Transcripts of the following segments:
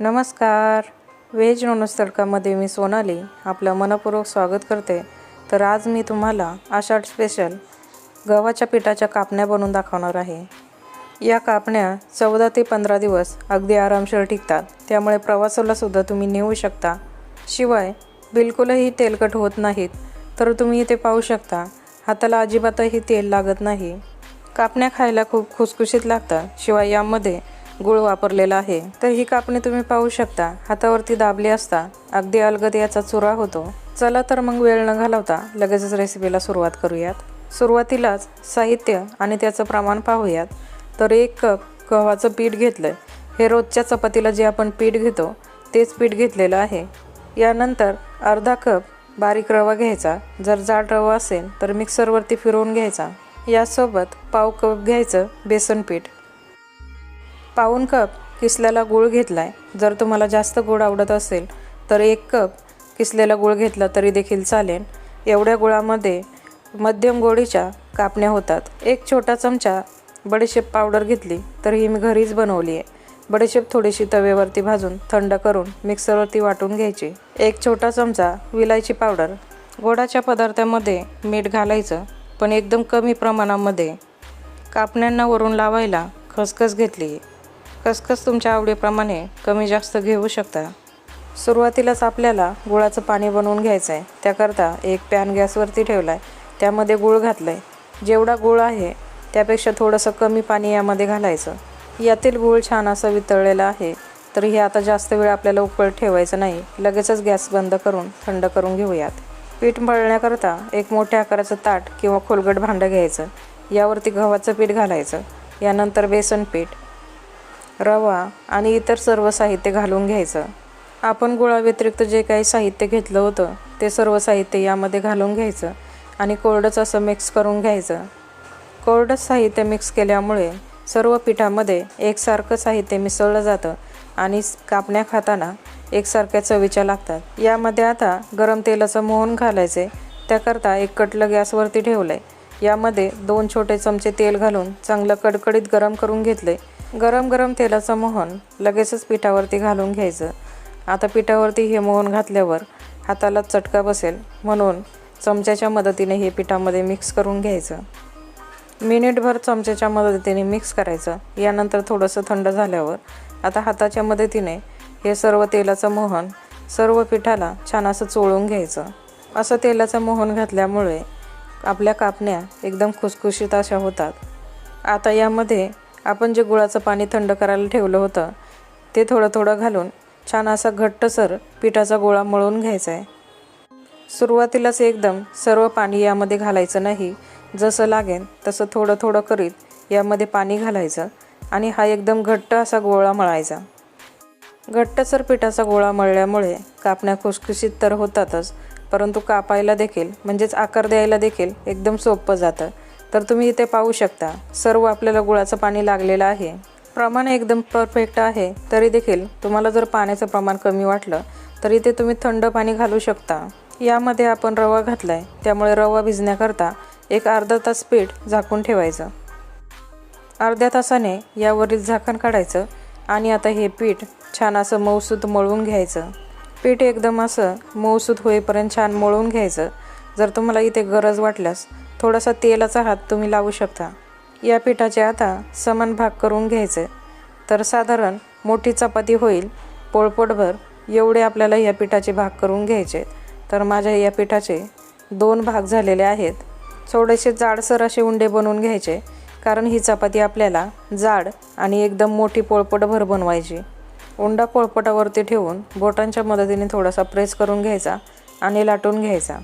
नमस्कार. Veg non veg तडकामध्ये मी सोनाली आपलं मनपूर्वक स्वागत करते. तर आज मी तुम्हाला आषाढ स्पेशल गव्हाच्या पिठाच्या कापण्या बनवून दाखवणार आहे. या कापण्या चौदा ते पंधरा दिवस अगदी आरामशीर टिकतात. त्यामुळे प्रवासालासुद्धा तुम्ही नेऊ शकता. शिवाय बिलकुलही तेलकट होत नाहीत तर तुम्ही इथे पाहू शकता हाताला अजिबातही तेल लागत नाही. कापण्या खायला खूप खुसखुशीत लागतात. शिवाय यामध्ये गुळ वापरलेला आहे. तर ही कापणी तुम्ही पाहू शकता. हातावरती दाबली असता. अगदी अलगद याचा चुरा होतो. चला तर मग वेळ न घालवता लगेचच रेसिपीला सुरुवात करूयात. सुरुवातीलाच साहित्य आणि त्याचं प्रमाण पाहूयात. तर एक कप गव्हाचं पीठ घेतलं हे रोजच्या चपातीला जे आपण पीठ घेतो तेच पीठ घेतलेलं आहे. यानंतर अर्धा कप बारीक रवा घ्यायचा. जर जाड रवा असेल तर मिक्सरवरती फिरवून घ्यायचा. यासोबत पाव कप घ्यायचं बेसन पीठ. पाऊन कप किसलेला गूळ घेतला आहे जर तुम्हाला जास्त गोड आवडत असेल तर एक कप किसलेला गूळ घेतला तरी देखील चालेल. एवढ्या गुळामध्ये मध्यम गोडीच्या कापण्या होतात. एक छोटा चमचा बडीशेप पावडर घेतली तर ही मी घरीच बनवली आहे. बडीशेप थोडीशी तव्यावरती भाजून थंड करून मिक्सरवरती वाटून घ्यायची. एक छोटा चमचा विलायची पावडर. गोडाच्या पदार्थामध्ये मीठ घालायचं पण एकदम कमी प्रमाणामध्ये कापण्यांना वरून लावायला खसखस घेतली. खसखस तुमच्या आवडीप्रमाणे कमी जास्त घेऊ शकता. सुरुवातीलाच आपल्याला गुळाचं पाणी बनवून घ्यायचं आहे त्याकरता एक पॅन गॅसवरती ठेवला आहे त्यामध्ये गूळ घातलं आहे जेवढा गूळ आहे त्यापेक्षा थोडंसं कमी पाणी यामध्ये घालायचं. यातील गूळ छान असं वितळलेलं आहे तर हे आता जास्त वेळ आपल्याला उकळ ठेवायचं नाही. लगेचच गॅस बंद करून थंड करून घेऊयात. पीठ मळण्याकरता एक मोठ्या आकाराचं ताट किंवा खोलगट भांडं घ्यायचं. यावरती गव्हाचं पीठ घालायचं. यानंतर बेसन पीठ रवा आणि इतर सर्व साहित्य घालून घ्यायचं. आपण गुळाव्यतिरिक्त जे काही साहित्य घेतलं होतं ते सर्व साहित्य यामध्ये घालून घ्यायचं आणि कोरडंच असं मिक्स करून घ्यायचं. कोरडंच साहित्य मिक्स केल्यामुळे सर्व पिठामध्ये एकसारखं साहित्य मिसळलं जातं आणि कापण्या खाताना एकसारख्या चवीच्या लागतात. यामध्ये आता गरम तेलाचं मोहन घालायचे त्याकरता एक कटलं गॅसवरती ठेवलं आहे यामध्ये दोन छोटे चमचे तेल घालून चांगलं कडकडीत गरम करून घेतले गरम गरम तेलाचं मोहन लगेचच पिठावरती घालून घ्यायचं. आता पिठावरती हे मोहन घातल्यावर हाताला चटका बसेल म्हणून चमच्याच्या मदतीने हे पिठामध्ये मिक्स करून घ्यायचं. मिनिटभर चमच्याच्या मदतीने मिक्स करायचं. यानंतर थोडंसं थंड झाल्यावर आता हाताच्या मदतीने हे सर्व तेलाचं मोहन सर्व पिठाला छान असं चोळून घ्यायचं. असं तेलाचं मोहन घातल्यामुळे आपल्या कापण्या एकदम खुसखुशीत अशा होतात. आता यामध्ये आपण जे गुळाचं पाणी थंड करायला ठेवलं होतं ते थोडं थोडं घालून छान असा घट्टसर पिठाचा गोळा मळून घ्यायचा आहे सुरुवातीलाच एकदम सर्व पाणी यामध्ये घालायचं नाही जसं लागेल तसं थोडं थोडं करीत यामध्ये पाणी घालायचं आणि हा एकदम घट्ट असा गोळा मळायचा. घट्टसर पिठाचा गोळा मळल्यामुळे कापण्या खुसखुशीत तर होतातच परंतु कापायला देखील म्हणजेच आकार द्यायला देखील एकदम सोपं जातं. तर तुम्ही इथे पाहू शकता सर्व आपल्याला गुळाचं पाणी लागलेलं आहे. प्रमाण एकदम परफेक्ट आहे तरी देखील तुम्हाला जर पाण्याचं प्रमाण कमी वाटलं तर इथे तुम्ही थंड पाणी घालू शकता. यामध्ये आपण रवा घातला आहे त्यामुळे रवा भिजण्याकरता एक अर्धा तास पीठ झाकून ठेवायचं. अर्ध्या तासाने यावरील झाकण काढायचं आणि आता हे पीठ छान असं मऊसूत मळून घ्यायचं. पीठ एकदम असं मऊसूत होईपर्यंत छान मळून घ्यायचं. जर तुम्हाला इथे गरज वाटल्यास थोडासा तेलाचा हात तुम्ही लावू शकता. या पिठाचे आता समान भाग करून घ्यायचे. तर साधारण मोठी चपाती होईल. पोळपोटभर एवढे आपल्याला या पिठाचे भाग करून घ्यायचे. तर माझ्या या पिठाचे दोन भाग झालेले आहेत. थोडेसे जाडसर असे उंडे बनवून घ्यायचे कारण ही चपाती आपल्याला जाड आणि एकदम मोठी पोळपटभर बनवायची. उंडा पोळपटावरती ठेवून बोटांच्या मदतीने थोडासा प्रेस करून घ्यायचा आणि लाटून घ्यायचा.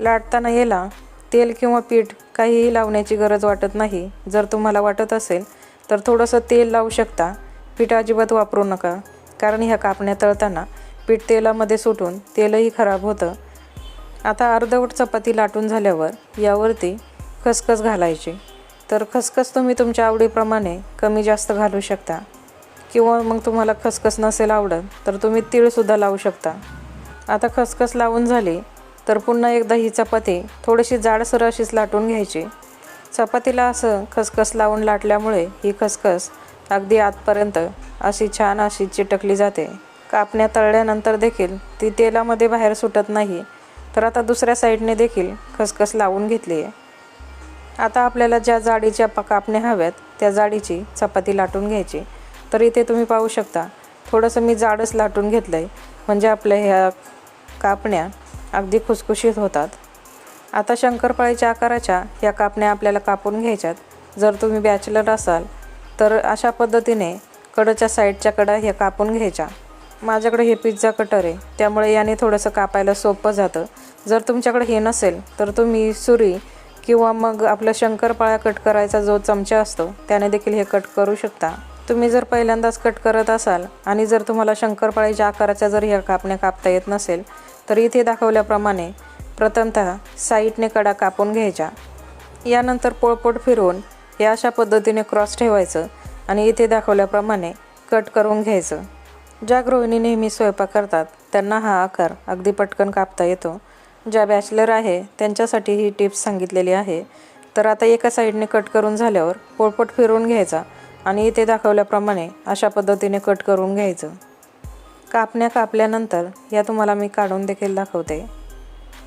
लाटताना याला तेल किंवा पीठ काहीही लावण्याची गरज वाटत नाही. जर तुम्हाला वाटत असेल तर थोडंसं तेल लावू शकता. पीठ अजिबात वापरू नका कारण ह्या कापण्या तळताना पीठ तेलामध्ये सुटून तेलही खराब होतं. आता अर्धवट चपाती लाटून झाल्यावर यावरती खसखस घालायची. तर खसखस तुम्ही तुमच्या आवडीप्रमाणे कमी जास्त घालू शकता. किंवा मग तुम्हाला खसखस नसेल आवडत तर तुम्ही तीळसुद्धा लावू शकता. आता खसखस लावून झाली तर पुन्हा एकदा ही चपाती थोडीशी जाडसर अशीच लाटून घ्यायची. चपातीला असं खसखस लावून लाटल्यामुळे ही खसखस अगदी आतपर्यंत अशी छान अशी चिटकली जाते. कापण्या तळल्यानंतर देखील ती तेलामध्ये बाहेर सुटत नाही. तर आता दुसऱ्या साईडने देखील खसखस लावून घेतली आहे. आता आपल्याला ज्या जाडीच्या प कापण्या हव्यात त्या जाडीची चपाती लाटून घ्यायची. तर इथे तुम्ही पाहू शकता थोडंसं मी जाडच लाटून घेतलं आहे म्हणजे आपल्या ह्या कापण्या अगदी खुसखुशीत होतात. आता शंकरपाळीच्या आकाराच्या या कापण्या आपल्याला कापून घ्यायच्यात. जर तुम्ही बॅचलर असाल तर अशा पद्धतीने कडच्या साईडच्या कडा ह्या कापून घ्यायच्या. माझ्याकडे हे पिझ्झा कटर आहे त्यामुळे याने थोडंसं कापायला सोपं जातं. जर तुमच्याकडे हे नसेल तर तुम्ही सुरी किंवा मग आपलं शंकरपाळ्या कट करायचा जो चमचा असतो त्याने देखील हे कट करू शकता. तुम्ही जर पहिल्यांदाच कट करत असाल आणि जर तुम्हाला शंकरपाळीच्या आकाराच्या जर ह्या कापण्या कापता येत नसेल तर इथे दाखवल्याप्रमाणे प्रथमतः साईडने कडा कापून घ्यायच्या यानंतर पोळपोट फिरवून हे अशा पद्धतीने क्रॉस ठेवायचं आणि इथे दाखवल्याप्रमाणे कट करून घ्यायचं. ज्या गृहिणी नेहमी स्वयंपाक करतात त्यांना हा आकार अगदी पटकन कापता येतो. ज्या बॅचलर आहे त्यांच्यासाठी ही टिप्स सांगितलेली आहे. तर आता एका साईडने कट करून झाल्यावर पोळपोट फिरवून घ्यायचा. आणि इथे दाखवल्याप्रमाणे अशा पद्धतीने कट करून घ्यायचं. कापण्या कापल्यानंतर या तुम्हाला मी काढून देखील दाखवते.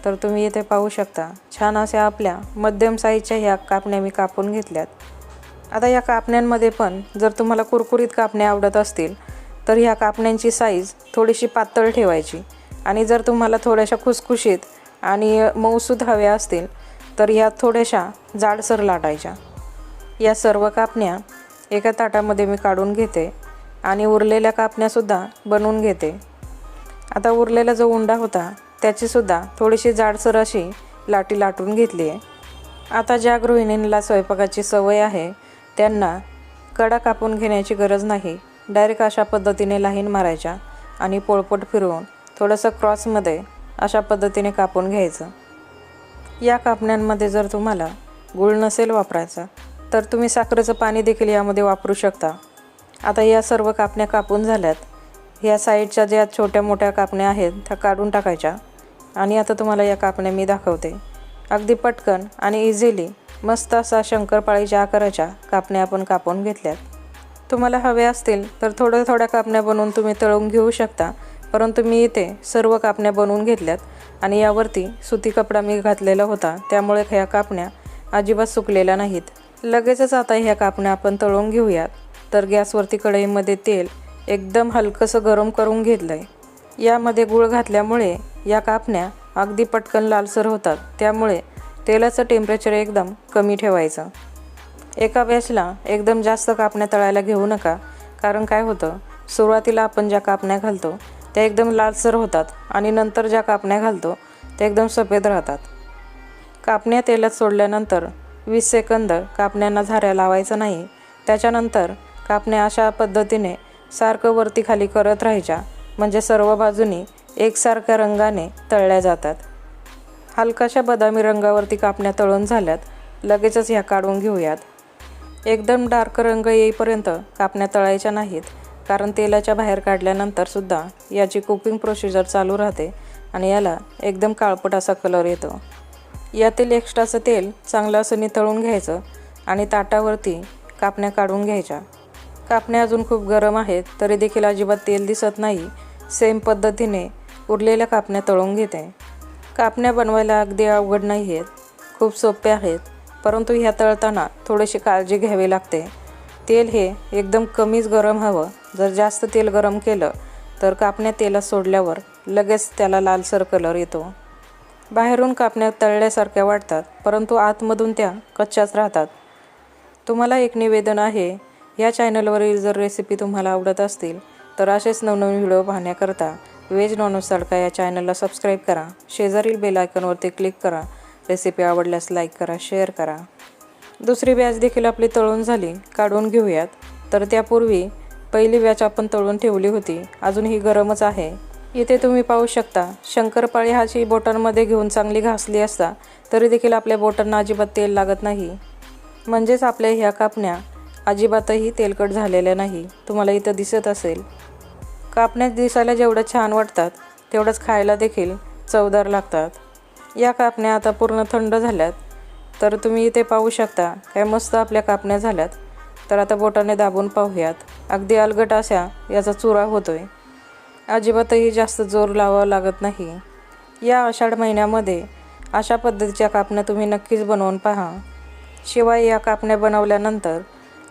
तर तुम्ही इथे पाहू शकता छान अशा आपल्या मध्यम साईजच्या ह्या कापण्या मी कापून घेतल्यात. आता या कापण्यांमध्ये पण जर तुम्हाला कुरकुरीत कापण्या आवडत असतील तर ह्या कापण्यांची साईज थोडीशी पातळ ठेवायची. आणि जर तुम्हाला थोड्याशा खुसखुशीत आणि मऊसूद हव्या असतील तर ह्या थोड्याशा जाडसर लाटायच्या. या सर्व कापण्या एका ताटामध्ये मी काढून घेते आणि उरलेल्या कापण्यासुद्धा बनवून घेते. आता उरलेला जो उंडा होता त्याचीसुद्धा थोडीशी जाडसर अशी लाटी लाटून घेतली आहे. आता ज्या गृहिणींना स्वयंपाकाची सवय आहे त्यांना कडा कापून घेण्याची गरज नाही. डायरेक्ट अशा पद्धतीने लाईन मारायच्या आणि पोळपोट फिरवून थोडंसं क्रॉसमध्ये अशा पद्धतीने कापून घ्यायचं. या कापण्यांमध्ये जर तुम्हाला गुळ नसेल वापरायचा तर तुम्ही साखरेचं पाणी देखील यामध्ये वापरू शकता. आता या सर्व कापण्या कापून झाल्यात. ह्या साईडच्या ज्या छोट्या मोठ्या कापण्या आहेत त्या काढून टाकायच्या. आणि आता तुम्हाला या कापण्या मी दाखवते. अगदी पटकन आणि इझिली मस्त असा शंकरपाळीच्या आकाराच्या कापण्या आपण कापून घेतल्यात. तुम्हाला हवे असतील तर थोड्या थोड्या कापण्या बनवून तुम्ही तळून घेऊ शकता. परंतु मी इथे सर्व कापण्या बनवून घेतल्यात आणि यावरती सुती कपडा मी घातलेला होता. त्यामुळे ह्या कापण्या अजिबात सुकलेल्या नाहीत. लगेचच आता ह्या कापण्या आपण तळून घेऊयात. तर गॅसवरती कढईमध्ये तेल एकदम हलकंसं गरम करून घेतलं आहे यामध्ये गूळ घातल्यामुळे या कापण्या अगदी पटकन लालसर होतात. त्यामुळे तेलाचं टेम्परेचर एकदम कमी ठेवायचं. एका बॅचला एकदम जास्त कापण्या तळायला घेऊ नका. कारण काय होतं? सुरुवातीला आपण ज्या कापण्या घालतो त्या एकदम लालसर होतात आणि नंतर ज्या कापण्या घालतो त्या एकदम सफेद राहतात. कापण्या तेलात सोडल्यानंतर वीस सेकंद कापण्यांना झाऱ्या लावायचं नाही. त्याच्यानंतर कापण्या अशा पद्धतीने सारखं वरती खाली करत राहायच्या. म्हणजे सर्व बाजूनी एकसारख्या रंगाने तळल्या जातात. हलकाशा बदामी रंगावरती कापण्या तळून झाल्यात. लगेचच ह्या काढून घेऊयात. एकदम डार्क रंग येईपर्यंत कापण्या तळायच्या नाहीत. कारण तेलाच्या बाहेर काढल्यानंतरसुद्धा याची कुकिंग प्रोसिजर चालू राहते आणि याला एकदम काळपट असा कलर येतो. यातील एक्स्ट्राचं तेल चांगलं असं नितळून घ्यायचं आणि ताटावरती कापण्या काढून घ्यायच्या. कापण्या अजून खूप गरम आहेत तरी देखील अजिबात तेल दिसत नाही. सेम पद्धतीने उरलेल्या कापण्या तळून घेते. कापण्या बनवायला अगदी अवघड नाही आहेत खूप सोपे आहेत परंतु ह्या तळताना थोडीशी काळजी घ्यावी लागते. तेल हे एकदम कमीच गरम हवं. जर जास्त तेल गरम केलं तर कापण्या तेलात सोडल्यावर लगेच त्याला लालसर कलर येतो. बाहेरून कापण्या तळल्यासारख्या वाटतात परंतु आतमधून त्या कच्च्याच राहतात. तुम्हाला एक निवेदन आहे या चॅनलवरील जर रेसिपी तुम्हाला आवडत असतील तर असेच नवनवीन व्हिडिओ पाहण्याकरता व्हेज नॉनव्हेज तडका या चॅनलला सबस्क्राईब करा. शेजारील बेल आयकॉनवरती क्लिक करा. रेसिपी आवडल्यास लाईक करा शेअर करा. दुसरी बॅच देखील आपली तळून झाली काढून घेऊयात. तर त्यापूर्वी पहिली बॅच आपण तळून ठेवली होती. अजून ही गरमच आहे. इथे तुम्ही पाहू शकता शंकरपाळी हाची बोटांमध्ये घेऊन चांगली घासली असता तरी देखील आपल्या बोटांना अजिबात तेल लागत नाही. म्हणजेच आपल्या ह्या कापण्या अजिबातही तेलकट झालेल्या नाही. तुम्हाला इथं दिसत असेल. कापण्या दिसायला जेवढं छान वाटतात तेवढंच खायला देखील चवदार लागतात. या कापण्या आता पूर्ण थंड झाल्यात. तर तुम्ही इथे पाहू शकता काय मस्त आपल्या कापण्या झाल्यात. तर आता बोटाने दाबून पाहूयात. अगदी अलगट अशा याचा चुरा होतोय. अजिबातही जास्त जोर लावावा लागत नाही. या आषाढ महिन्यामध्ये अशा पद्धतीच्या कापण्या तुम्ही नक्कीच बनवून पहा. शिवाय या कापण्या बनवल्यानंतर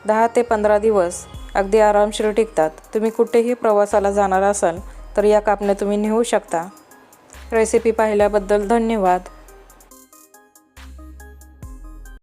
दहा ते पंधरा दिवस अगदी आरामशीर टिकतात. तुम्ही कुठेही प्रवासाला जाणार असाल तर या कापण्या तुम्ही नेऊ शकता. रेसिपी पाहिल्याबद्दल धन्यवाद.